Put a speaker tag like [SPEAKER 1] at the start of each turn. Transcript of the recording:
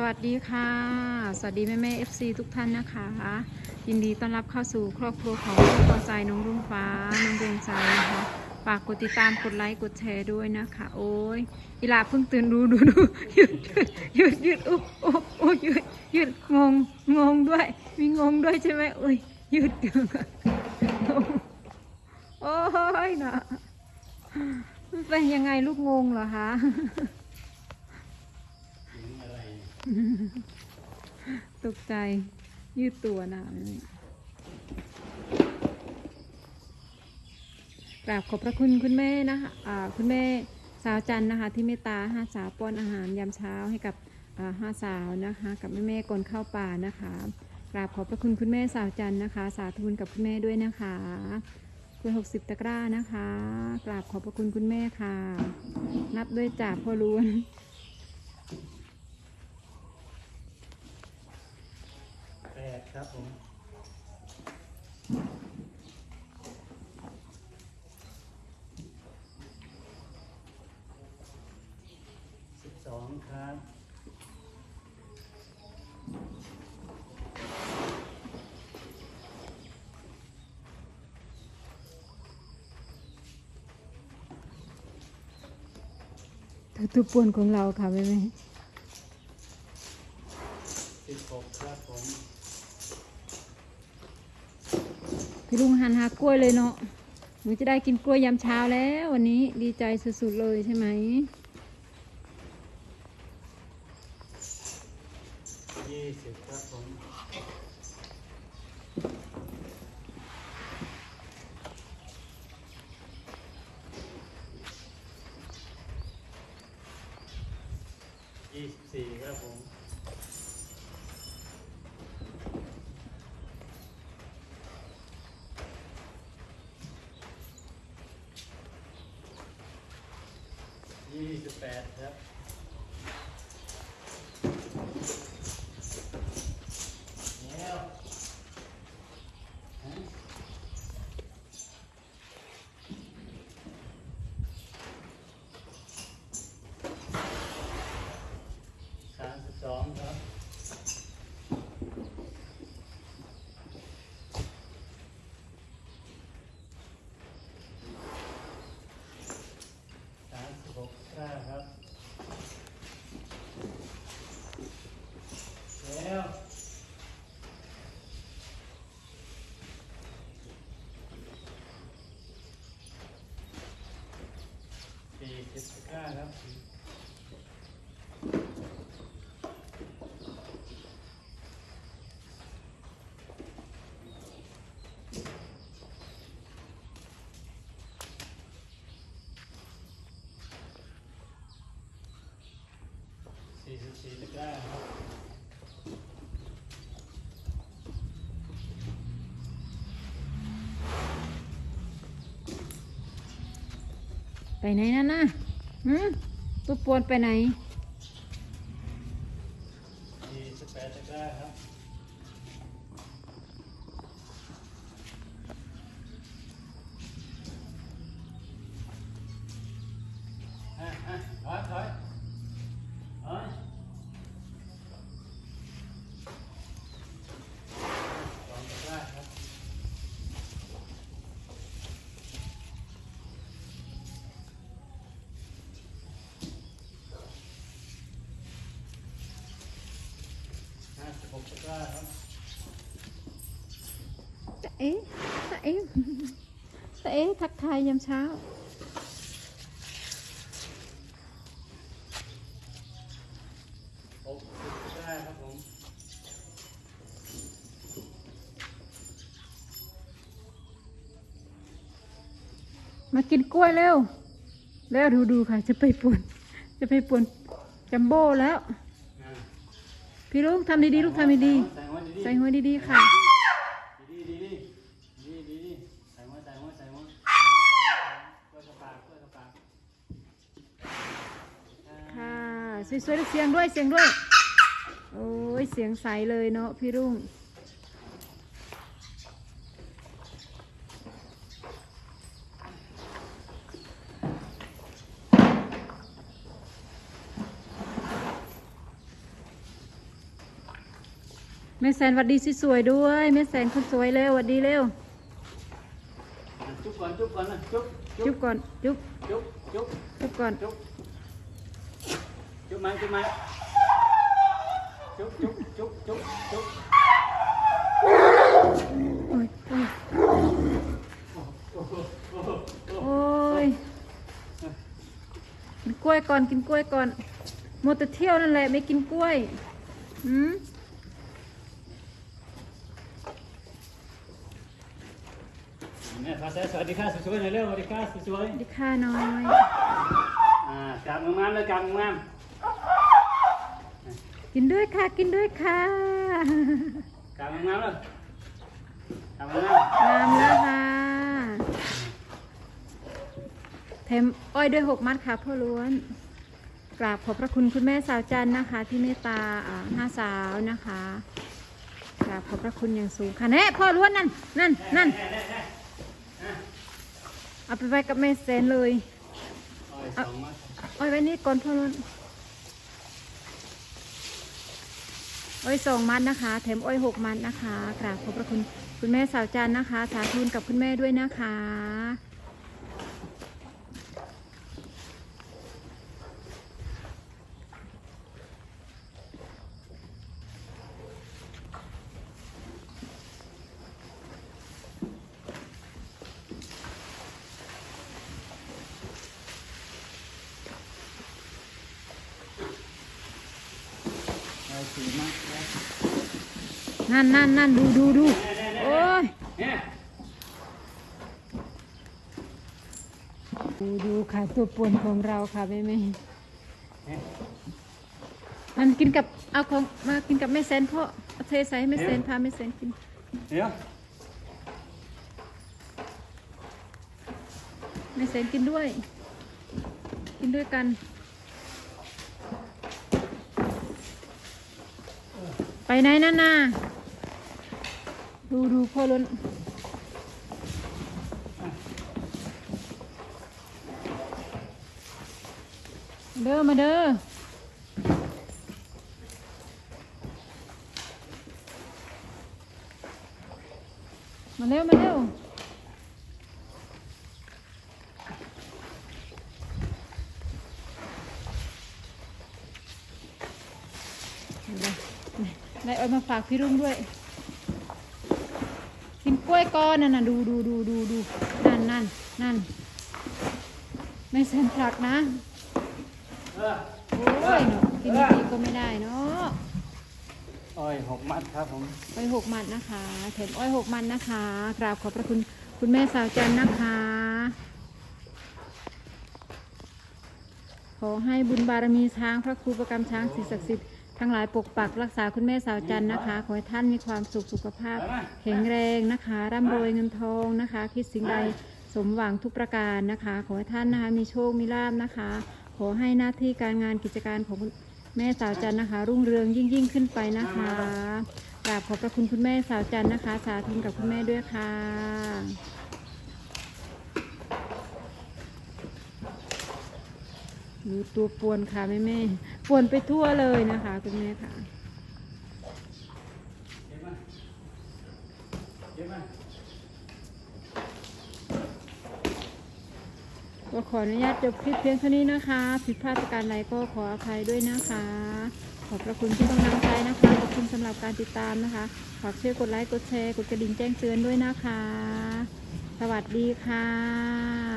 [SPEAKER 1] สวัสดีค่ะ สวัสดีแม่แม่เอฟซีทุกท่านนะคะ ยินดีต้อนรับเข้าสู่ครอบครัวของคุณปอใจน้องรุ่งฟ้า น้องดวงใจนะคะฝากกดติดตามกดไลค์กดแชร์ด้วยนะคะ โอ้ยอีลาเพิ่งตื่นดูดูดูหยุดหยุดหยุดอุ๊บอุ๊บอุ๊บหยุดหยุดงงงงด้วย มีงงด้วยใช่ไหมเอ้ยหยุดหยุดโอ้ยนะเป็นยังไงลูกงงเหรอคะ ตกใจยืดตัวนะกราบขอบพระคุณคุณแม่นะคะคุณแม่สาวจันนะคะ ที่เมตตาห้าสาวป้อนอาหารยามเช้าให้กับห้าสาวนะคะ กับแม่แม่ก่อนเข้าป่านะคะกราบขอบพระคุณคุณแม่สาวจันนะคะ สาธุบุญกับคุณแม่ด้วยนะคะคุณหกสิบตะกร้านะคะกราบขอบพระคุณคุณแม่ค่ะ นับด้วยจ่าพ่อล้วน
[SPEAKER 2] แปด ครับผมสิบสองครับ
[SPEAKER 1] ทุกปวนของเราค่ะแม่แม่
[SPEAKER 2] สิบหกครับผม
[SPEAKER 1] พี่ลุงหันหากล้วยเลยเนาะหนูจะได้กินกล้วยยามเช้าแล้ววันนี้ดีใจสุดๆเลยใช่ไหม
[SPEAKER 2] ยี่สิบครับผมยี่สิบสี่ครับผม ยี่สิบ แปดครับ แล้วฮะสามสิบสองครับ สามสิบหกห้าครับ แล้ว สี่สิบห้าครับสี่สิบสี่ตะกร้าครับ
[SPEAKER 1] ไปไหนนั่นน่ะหืมตัวปวนไปไหน
[SPEAKER 2] สี่สิบแปดตะกร้าครับ อะอะถอยถอยถอยสองตะกร้าครับ ห้าสิบหกตะกร้าครับ
[SPEAKER 1] จะเอ๊ะจะ เอ๊ะจะเอ๊ะทักทายยามเช้า
[SPEAKER 2] หกสิบตะกร้าครับผม
[SPEAKER 1] มากินกล้วยเร็ว แล้วดูดูค่ะ จะไปปวน จะไปปวนจัมโบ้แล้ว
[SPEAKER 2] อ่า
[SPEAKER 1] พี่ลุงทำดีๆลูกทำดี
[SPEAKER 2] ใส่หัวดี
[SPEAKER 1] ๆ
[SPEAKER 2] ๆ
[SPEAKER 1] ใส่หัวดีๆค่ะ
[SPEAKER 2] ดีดีดีดีดีดีใส่หัวใส่หัวใส่หัวกล้วยกระปากกล้วยกระปาก
[SPEAKER 1] ค่ะ สวยๆเสียงด้วยเสียงด้วย โอ้ยเสียงใสเลยเนาะพี่รุ่ง แม่แสนหวัดดีสวยๆด้วยแม่แสนคนสวยเร็วหวัดดีเร็ว
[SPEAKER 2] จุ๊บก่อนจุ๊บก่อนนะจุ๊บ
[SPEAKER 1] จุ๊บก่อนจุ๊บ
[SPEAKER 2] จุ๊บจุ๊บ
[SPEAKER 1] จุ๊บก่อน
[SPEAKER 2] จุ๊บ จุ๊บไหมจุ๊บไหมจุ๊บจุ๊บจุ๊บจุ๊บจุ๊บ
[SPEAKER 1] โอ้ยโอ้ย
[SPEAKER 2] โอ้โหโอ้โหโอ้โห
[SPEAKER 1] โอ้ยกินกล้วยก่อนกินกล้วยก่อนหมดแต่เที่ยวนั่นแหละไม่กินกล้วยหืม
[SPEAKER 2] เนี่ยภาษาสวัสดีค่ะสวยๆหน่อยเร็วสวัสดีค่ะสวย
[SPEAKER 1] สวัสดีค่ะน้อย
[SPEAKER 2] ๆอ่ากำงามๆเลยกำงาม
[SPEAKER 1] กินด้วยค่ะ กินด้วยค่ะ
[SPEAKER 2] กำงามๆเลยกำงาม
[SPEAKER 1] งามแล้วค่ะเทมอ้อยด้วยหกมัดค่ะพ่อล้วน กราบขอบพระคุณคุณแม่สาวจันทร์นะคะ ที่เมตตาอ่าห้าสาวนะคะกราบขอบพระคุณอย่างสูงค่ะแน่พ่อล้วนนั่นนั่นนั่นเอาไปไว้กับแม่เซนเลย
[SPEAKER 2] ๆโอ้ยสองมัด
[SPEAKER 1] เอาไว้นี่ก่อนพ่อล้วน อ้อยสองมัดนะคะ แถมอ้อยหกมัดนะคะกราบขอบพระคุณคุณแม่สาวจันนะคะ สาธุนกับคุณแม่ด้วยนะคะ
[SPEAKER 2] เอาสี่มัดแล้ว
[SPEAKER 1] นั่นนั่นนั่นดูดูดูโอ้ย
[SPEAKER 2] เนี่ย
[SPEAKER 1] ดูดูค่ะตัวป่วนของเราค่ะแม่แม่
[SPEAKER 2] เนี่ย
[SPEAKER 1] มันกินกับเอาของมากินกับแม่แซนพ่อเอาเทใส่ให้แม่แซนพาแม่แซนกิน
[SPEAKER 2] เดี๋ยว
[SPEAKER 1] แม่แซนกินด้วย กินด้วยกันไปไหนนั่นน่ะ ดูดูพ่อล้นเด้อมาเด้อมาเร็ว มาเร็วได้เอามาฝากพี่รุ่งด้วย วยก้อนนั่นน่ะดูดูดูดูดูนั่นนั่นนั่นไม่เซ็นผลักนะ
[SPEAKER 2] เออ
[SPEAKER 1] โอ้ยเนาะกินดีๆก็ไม่ได้เนาะ
[SPEAKER 2] โอ้ยหกมัดครับผม
[SPEAKER 1] อ้อยหกมันนะคะแถมอ้อยหกมันนะคะกราบขอบพระคุณคุณแม่สาวจันทร์นะคะ ขอให้บุญบารมีช้างพระครูประกรรมช้างสิ่งศักดิ์สิทธิ์ ทั้งหลายปกปักรักษาคุณแม่สาวจันนะคะ ขอให้ท่านมีความสุขสุขภาพ แข็งแรงนะคะ ร่ำรวยเงินทองนะคะ คิดสิ่งใดสมหวังทุกประการนะคะ ขอให้ท่านนะคะมีโชคมีลาบนะคะ ขอให้หน้าที่การงานกิจการของคุณแม่สาวจันนะคะ รุ่งเรืองยิ่งยิ่งขึ้นไปนะคะกราบขอบพระคุณคุณแม่สาวจันนะคะ สาธุกับคุณแม่ด้วยค่ะดูตัวปวนค่ะแม่แม่ ๆปวนไปทั่วเลยนะคะคุณแม่ค่ะ
[SPEAKER 2] ก็บมาเก็บมา
[SPEAKER 1] ก็ขออนุญาตจบคลิปเพียงเท่านี้นะคะ ผิดพลาดประการใดก็ขออภัยด้วยนะคะ ขอบพระคุณที่ต้องนำใจนะคะ ขอบคุณสำหรับการติดตามนะคะ ฝากช่วยกดไลค์ กดแชร์ กดกระดิ่งแจ้งเตือนด้วยนะคะ สวัสดีค่ะ